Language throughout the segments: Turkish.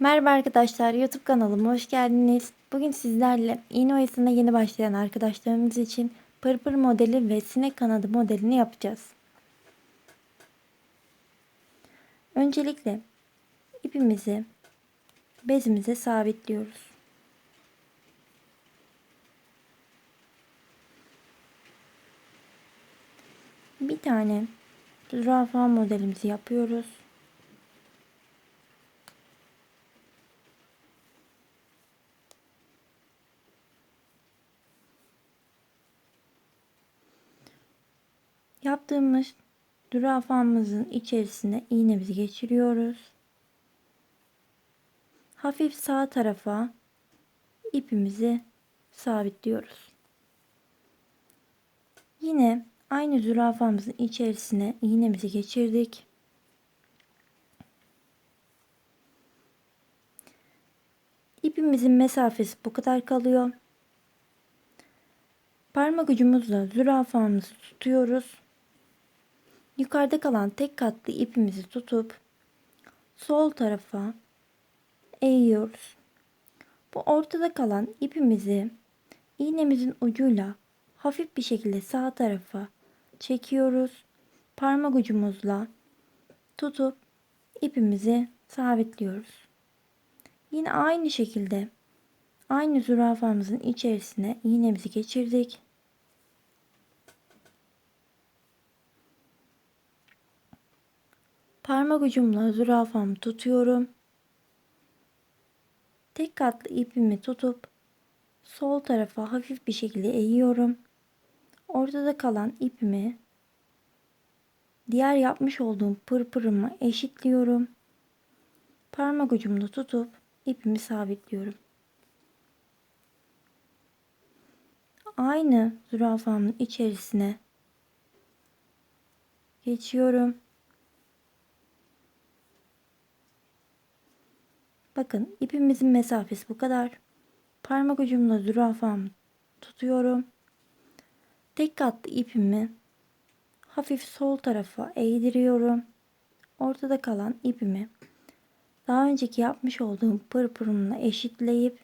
Merhaba arkadaşlar, YouTube kanalıma hoş geldiniz. Bugün sizlerle iğne oyasına yeni başlayan arkadaşlarımız için pırpır modeli ve sinek kanadı modelini yapacağız. Öncelikle ipimizi bezimize sabitliyoruz. Bir tane zürafa modelimizi yapıyoruz. Yaptığımız zürafamızın içerisine iğnemizi geçiriyoruz. Hafif sağ tarafa ipimizi sabitliyoruz. Yine aynı zürafamızın içerisine iğnemizi geçirdik. İpimizin mesafesi bu kadar kalıyor. Parmak ucumuzla zürafamızı tutuyoruz. Yukarıda kalan tek katlı ipimizi tutup sol tarafa eğiyoruz. Bu ortada kalan ipimizi iğnemizin ucuyla hafif bir şekilde sağ tarafa çekiyoruz. Parmak ucumuzla tutup ipimizi sabitliyoruz. Yine aynı şekilde aynı zürafamızın içerisine iğnemizi geçirdik. Parmak ucumla zürafamı tutuyorum. Tek katlı ipimi tutup sol tarafa hafif bir şekilde eğiyorum. Ortada kalan ipimi diğer yapmış olduğum pırpırımı eşitliyorum. Parmak ucumda tutup ipimi sabitliyorum. Aynı zürafamın içerisine geçiyorum. Bakın ipimizin mesafesi bu kadar. Parmak ucumla zürafamı tutuyorum. Tek katlı ipimi hafif sol tarafa eğdiriyorum. Ortada kalan ipimi daha önceki yapmış olduğum pırpırımla eşitleyip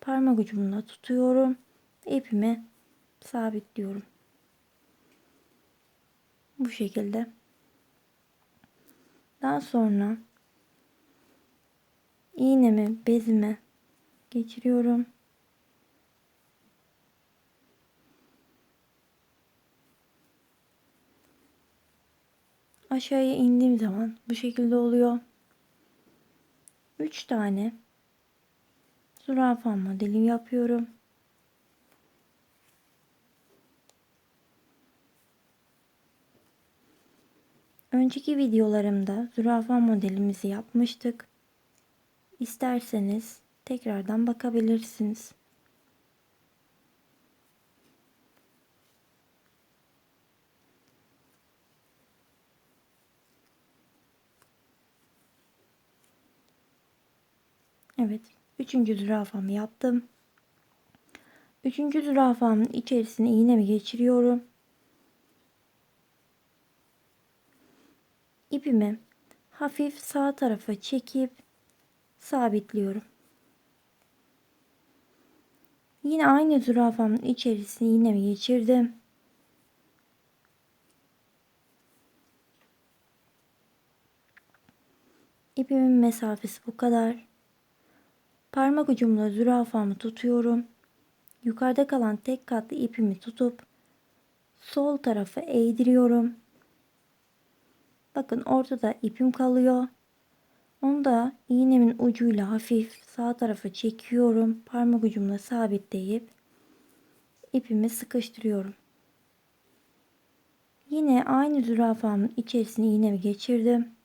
parmak ucumla tutuyorum. İpimi sabitliyorum. Bu şekilde. Daha sonra iğnemi bezime geçiriyorum. Aşağıya indiğim zaman bu şekilde oluyor. 3 tane zürafa modeli yapıyorum. Önceki videolarımda zürafa modelimizi yapmıştık. İsterseniz tekrardan bakabilirsiniz. Evet. Üçüncü zürafamı yaptım. Üçüncü zürafamın içerisine iğnemi geçiriyorum. İpimi hafif sağ tarafa çekip sabitliyorum. Yine aynı zürafamın içerisine iğnemi geçirdim. İpimin mesafesi bu kadar. Parmak ucumla zürafamı tutuyorum. Yukarıda kalan tek katlı ipimi tutup sol tarafa eğdiriyorum. Bakın ortada ipim kalıyor. Onu da iğnemin ucuyla hafif sağ tarafa çekiyorum. Parmak ucumla sabitleyip ipimi sıkıştırıyorum. Yine aynı zürafamın içerisine iğnemi geçirdim.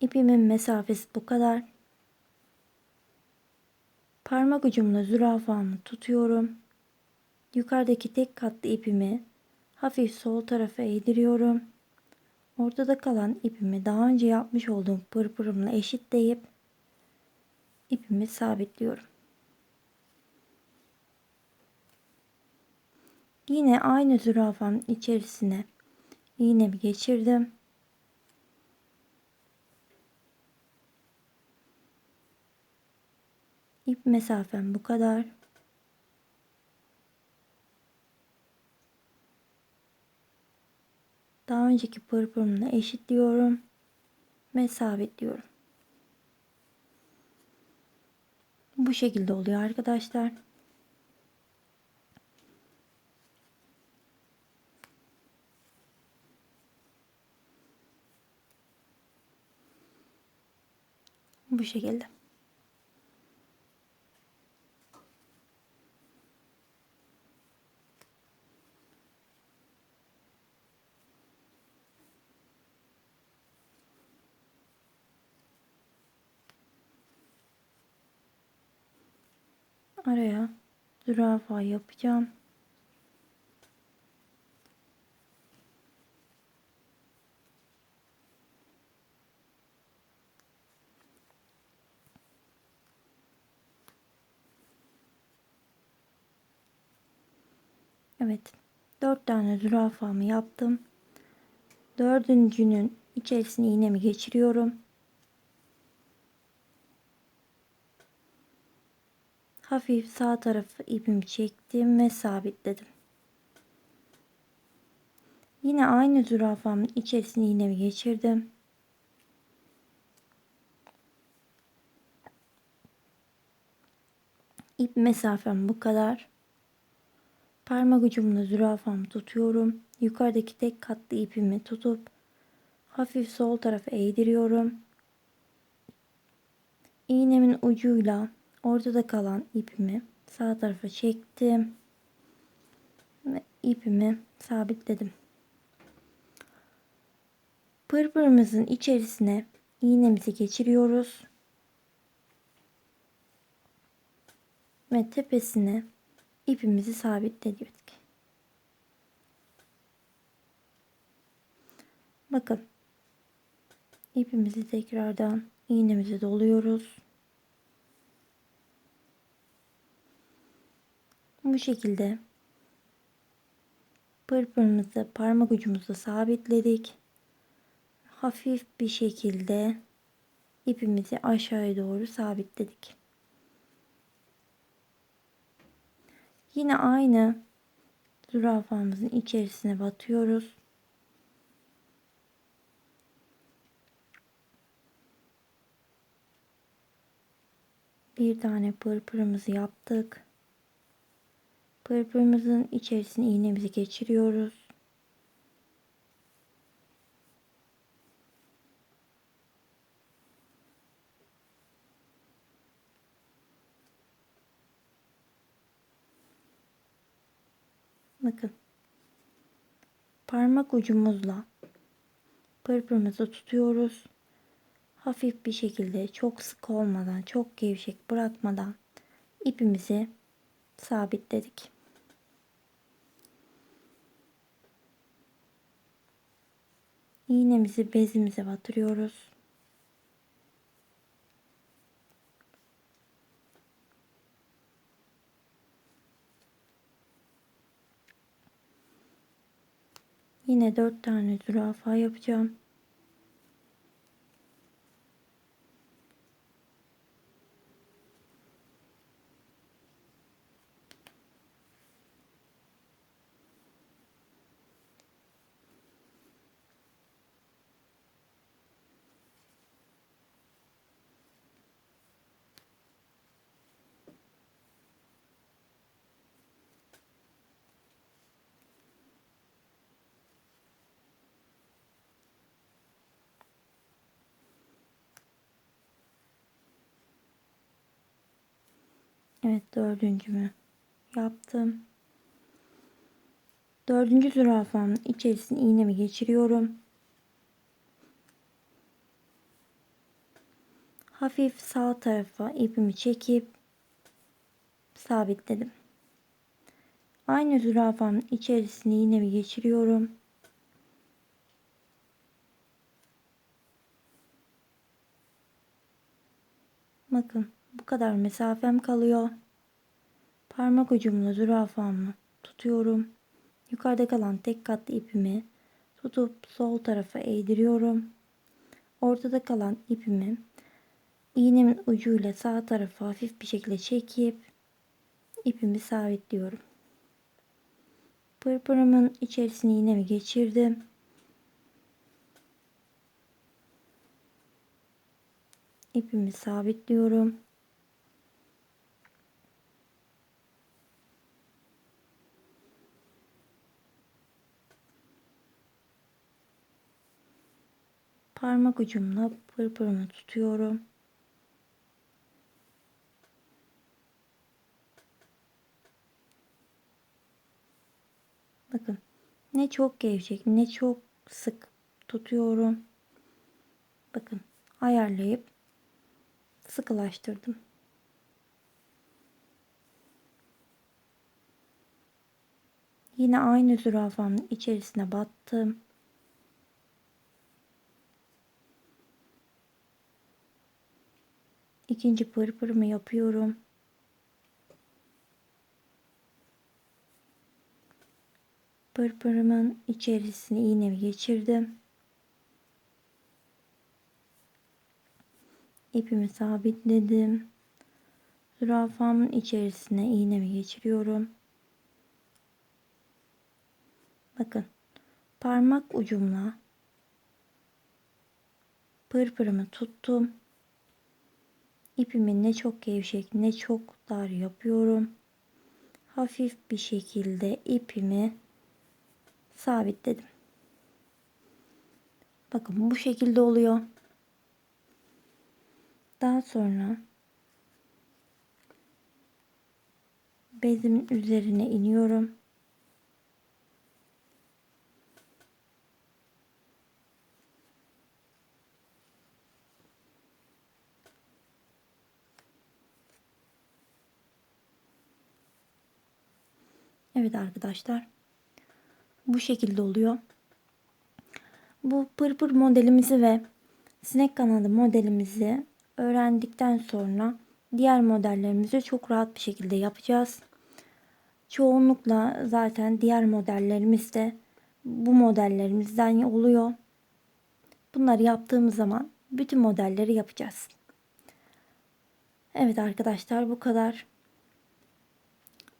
İpimin mesafesi bu kadar. Parmak ucumla zürafamı tutuyorum. Yukarıdaki tek katlı ipimi hafif sol tarafa eğdiriyorum. Ortada kalan ipimi daha önce yapmış olduğum pırpırımla eşitleyip ipimi sabitliyorum. Yine aynı zürafanın içerisine iğnemi geçirdim. İp mesafem bu kadar. Daha önceki pırpırımla eşitliyorum ve sabitliyorum. Bu şekilde oluyor arkadaşlar. Bu şekilde. Araya zürafa yapacağım. Evet. Dört tane zürafamı yaptım. Dördüncünün içerisine iğnemi geçiriyorum. Hafif sağ tarafı ipimi çektim ve sabitledim. Yine aynı zürafamın içerisine iğnemi geçirdim. İp mesafem bu kadar. Parmak ucumla zürafamı tutuyorum. Yukarıdaki tek katlı ipimi tutup hafif sol tarafa eğdiriyorum. İğnemin ucuyla ortada kalan ipimi sağ tarafa çektim ve ipimi sabitledim. Pırpırımızın içerisine iğnemizi geçiriyoruz. Ve tepesine ipimizi sabitledik. Bakın. ipimizi tekrardan iğnemizi doluyoruz. Bu şekilde pırpırımızı parmak ucumuzda sabitledik. Hafif bir şekilde ipimizi aşağıya doğru sabitledik. Yine aynı zürafamızın içerisine batıyoruz. Bir tane pırpırımızı yaptık. Pırpırımızın içerisine iğnemizi geçiriyoruz. Bakın. Parmak ucumuzla pırpırımızı tutuyoruz. Hafif bir şekilde çok sık olmadan, çok gevşek bırakmadan ipimizi sabitledik. İğnemizi bezimize batırıyoruz. Yine dört tane zürafa yapacağım. Evet dördüncümü yaptım. Dördüncü zürafamın içerisine iğnemi geçiriyorum. Hafif sağ tarafa ipimi çekip sabitledim. Aynı zürafamın içerisine iğnemi geçiriyorum. Bakın kadar mesafem kalıyor. Parmak ucumla zürafamı tutuyorum. Yukarıda kalan tek katlı ipimi tutup sol tarafa eğdiriyorum. Ortada kalan ipimi iğnemin ucuyla sağ tarafa hafif bir şekilde çekip ipimi sabitliyorum. Pırpırımın içerisine iğnemi geçirdim. İpimi sabitliyorum. Parmak ucumla pırpırımı tutuyorum. Bakın ne çok gevşek ne çok sık tutuyorum. Bakın ayarlayıp sıkılaştırdım. Yine aynı zürafanın içerisine battım. İkinci pırpırımı yapıyorum. Pırpırımın içerisine iğnemi geçirdim. İpimi sabitledim. Zürafamın içerisine iğnemi geçiriyorum. Bakın parmak ucumla pırpırımı tuttum. İpimi ne çok gevşek ne çok dar yapıyorum. Hafif bir şekilde ipimi sabitledim. Bakın bu şekilde oluyor. Daha sonra bezimin üzerine iniyorum. Evet arkadaşlar. Bu şekilde oluyor. Bu pırpır modelimizi ve sinek kanadı modelimizi öğrendikten sonra diğer modellerimizi çok rahat bir şekilde yapacağız. Çoğunlukla zaten diğer modellerimiz de bu modellerimizden oluyor. Bunları yaptığımız zaman bütün modelleri yapacağız. Evet arkadaşlar bu kadar.